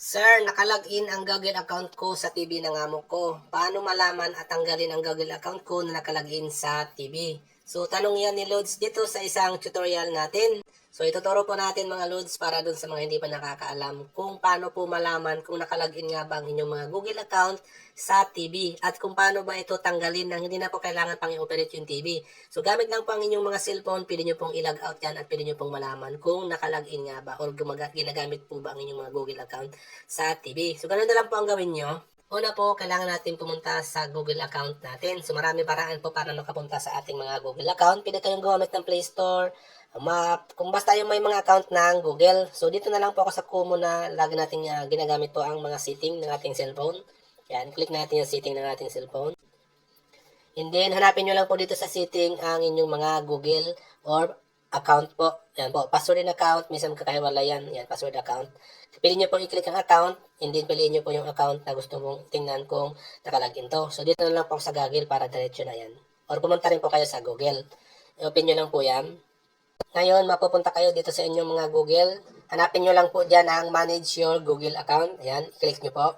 Sir, nakalagin ang Google account ko sa TV ng amo ko. Paano malaman at tanggalin ang Google account ko na nakalagin sa TV? So, tanong yan ni Lods dito sa isang tutorial natin. So, ituturo po natin mga Lods para dun sa mga hindi pa nakakaalam kung paano po malaman kung nakalagin nga ba ang inyong mga Google account sa TV at kung paano ba ito tanggalin nang hindi na po kailangan pang i-operate yung TV. So, gamit lang po ang inyong mga cellphone, pwede nyo pong i-log out yan at pwede nyo pong malaman kung nakalagin nga ba or ginagamit po ba ang inyong mga Google account sa TV. So, ganun na lang po ang gawin nyo. Una po, kailangan natin pumunta sa Google account natin. So, marami paraan po para makapunta sa ating mga Google account. Pwede kayong gumamit ng Play Store, map, kung basta yung may mga account ng Google. So, dito na lang po ako sa Kumu na lagi natin uh, ginagamit po ang mga setting ng ating cellphone. Yan, click natin yung setting ng ating cellphone. And then, hanapin nyo lang po dito sa setting ang inyong mga Google or account po. Yan po, password and account. Minsan kakaiwala yan. Yan, password account. Piliin nyo po i-click ang account and then piliin nyo po yung account na gusto mong tingnan kung nakalagin to. So, dito na lang po sa Google para diretso na yan. Or pumunta rin po kayo sa Google. I-open nyo lang po yan. Ngayon, mapupunta kayo dito sa inyong mga Google. Hanapin nyo lang po dyan ang Manage Your Google Account. Ayan, click nyo po.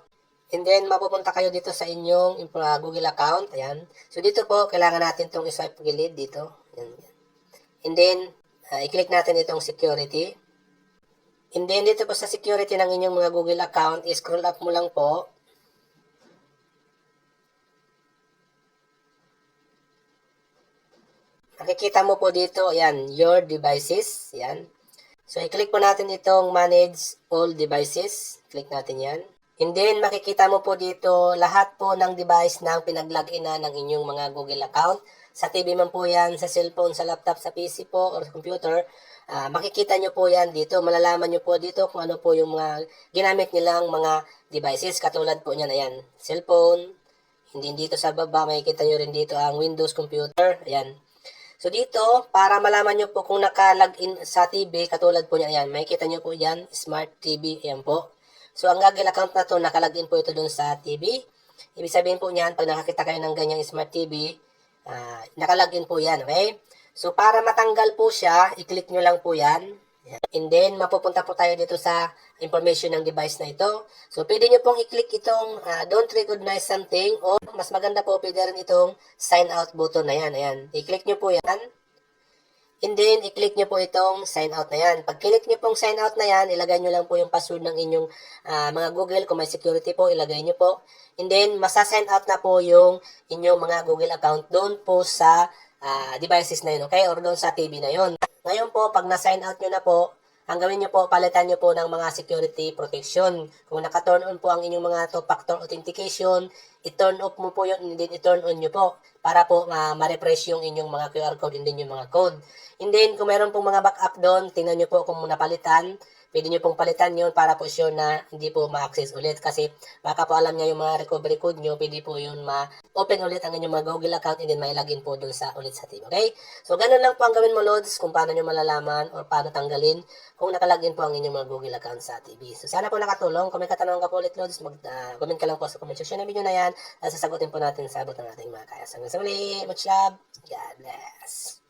And then, mapupunta kayo dito sa inyong uh, Google account. Ayan. So, dito po, kailangan natin itong iswipe gilid dito. Ayan. And then, uh, i-click natin itong security. And then, dito po sa security ng inyong mga Google account, i-scroll up mo lang po. Makikita mo po dito, ayan, your devices. Ayan. So, i-click po natin itong manage all devices. Click natin yan. And then, makikita mo po dito lahat po ng device na pinag-login na ng inyong mga Google account. Sa TV man po yan, sa cellphone, sa laptop, sa PC po, or computer. Ah, makikita nyo po yan dito. Malalaman nyo po dito kung ano po yung mga ginamit nilang mga devices. Katulad po niyan, ayan, cellphone. Hindi dito sa baba, makikita nyo rin dito ang Windows computer. Ayan. So dito, para malaman nyo po kung naka-login sa TV, katulad po niya, ayan, makikita nyo po yan, Smart TV, ayan po. So ang Google account na to, naka-login po ito dun sa TV. Ibig sabihin po niyan, pag nakakita kayo ng ganyang Smart TV, ah, naka-login po yan, okay? So para matanggal po siya, i-click nyo lang po yan. And then, mapupunta po tayo dito sa information ng device na ito. So, pwede nyo pong i-click itong ah, don't recognize something or mas maganda po, pwede rin itong sign out button na yan. Ayan. I-click nyo po yan. And then, i-click nyo po itong sign out na yan. Pag click nyo pong sign out na yan, ilagay nyo lang po yung password ng inyong ah, mga Google. Kung may security po, ilagay nyo po. And then, masa-sign out na po yung inyong mga Google account doon po sa ah, devices na yun, okay? Or doon sa TV na yun. Ngayon po, pag na-sign out nyo na po, ang gawin nyo po, palitan nyo po ng mga security protection. Kung naka-turn on po ang inyong mga two-factor authentication, i-turn off mo po yun, and then i-turn on nyo po para po uh, ma-refresh yung inyong mga QR code and then yung mga code. And then, kung meron pong mga backup doon, tingnan nyo po kung napalitan. Pwede nyo pong palitan yun para po sure na hindi po ma-access ulit. Kasi baka po alam niya yung mga recovery code nyo, pwede po yun ma-open ulit ang inyong mga Google account and then may login po doon sa ulit sa team. Okay? So, ganun lang po ang gawin mo, Lods, kung paano nyo malalaman or paano tanggalin kung nakalagin po ang inyong mga Google account sa TV. So, sana po nakatulong. Kung may katanungan ka po ulit, Lods, mag-comment ka lang po sa comment section ng video na yan at sasagutin po natin sa abot ng ating mga kaya. So, hanggang sa muli, much love. God bless.